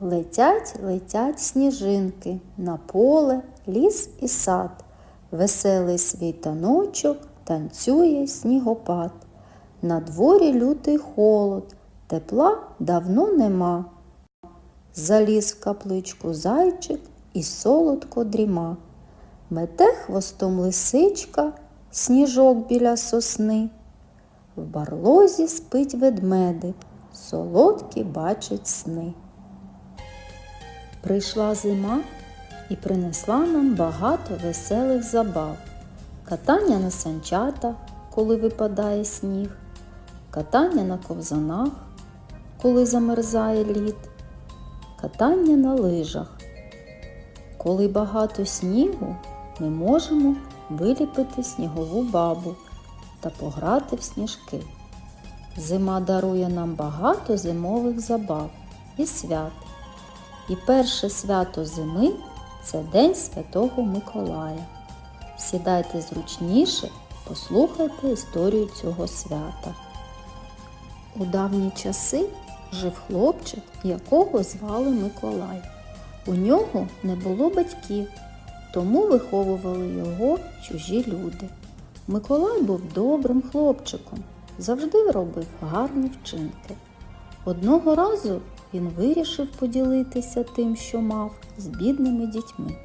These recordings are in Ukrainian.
Летять, летять сніжинки на поле, ліс і сад. Веселий свій таночок танцює снігопад. На дворі лютий холод, тепла давно нема. Заліз в капличку зайчик і солодко дріма. Мете хвостом лисичка, сніжок біля сосни. В барлозі спить ведмедик, солодкі бачить сни. Прийшла зима і принесла нам багато веселих забав. Катання на санчатах, коли випадає сніг, катання на ковзанах, коли замерзає лід, катання на лижах. Коли багато снігу, ми можемо виліпити снігову бабу та пограти в сніжки. Зима дарує нам багато зимових забав і свят. І перше свято зими це День Святого Миколая. Сідайте зручніше, послухайте історію цього свята. У давні часи жив хлопчик, якого звали Миколай. У нього не було батьків, тому виховували його чужі люди. Миколай був добрим хлопчиком, завжди робив гарні вчинки. Одного разу він вирішив поділитися тим, що мав, з бідними дітьми.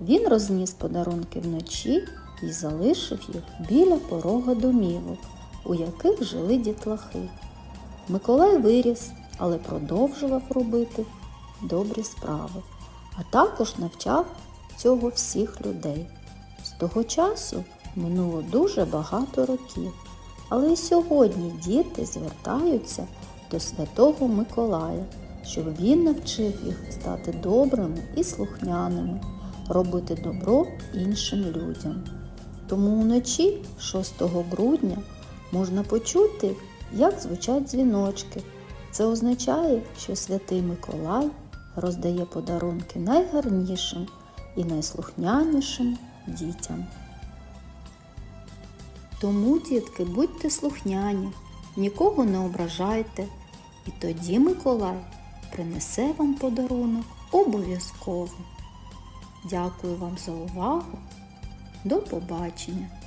Він розніс подарунки вночі і залишив їх біля порога домівок, у яких жили дітлахи. Миколай виріс, але продовжував робити добрі справи, а також навчав цього всіх людей. З того часу минуло дуже багато років, але й сьогодні діти звертаються до Святого Миколая, щоб він навчив їх стати добрими і слухняними, робити добро іншим людям. Тому вночі, 6 грудня, можна почути, як звучать дзвіночки. Це означає, що святий Миколай роздає подарунки найгарнішим і найслухнянішим дітям. Тому, дітки, будьте слухняні, нікого не ображайте, і тоді Миколай принесе вам подарунок обов'язково. Дякую вам за увагу. До побачення!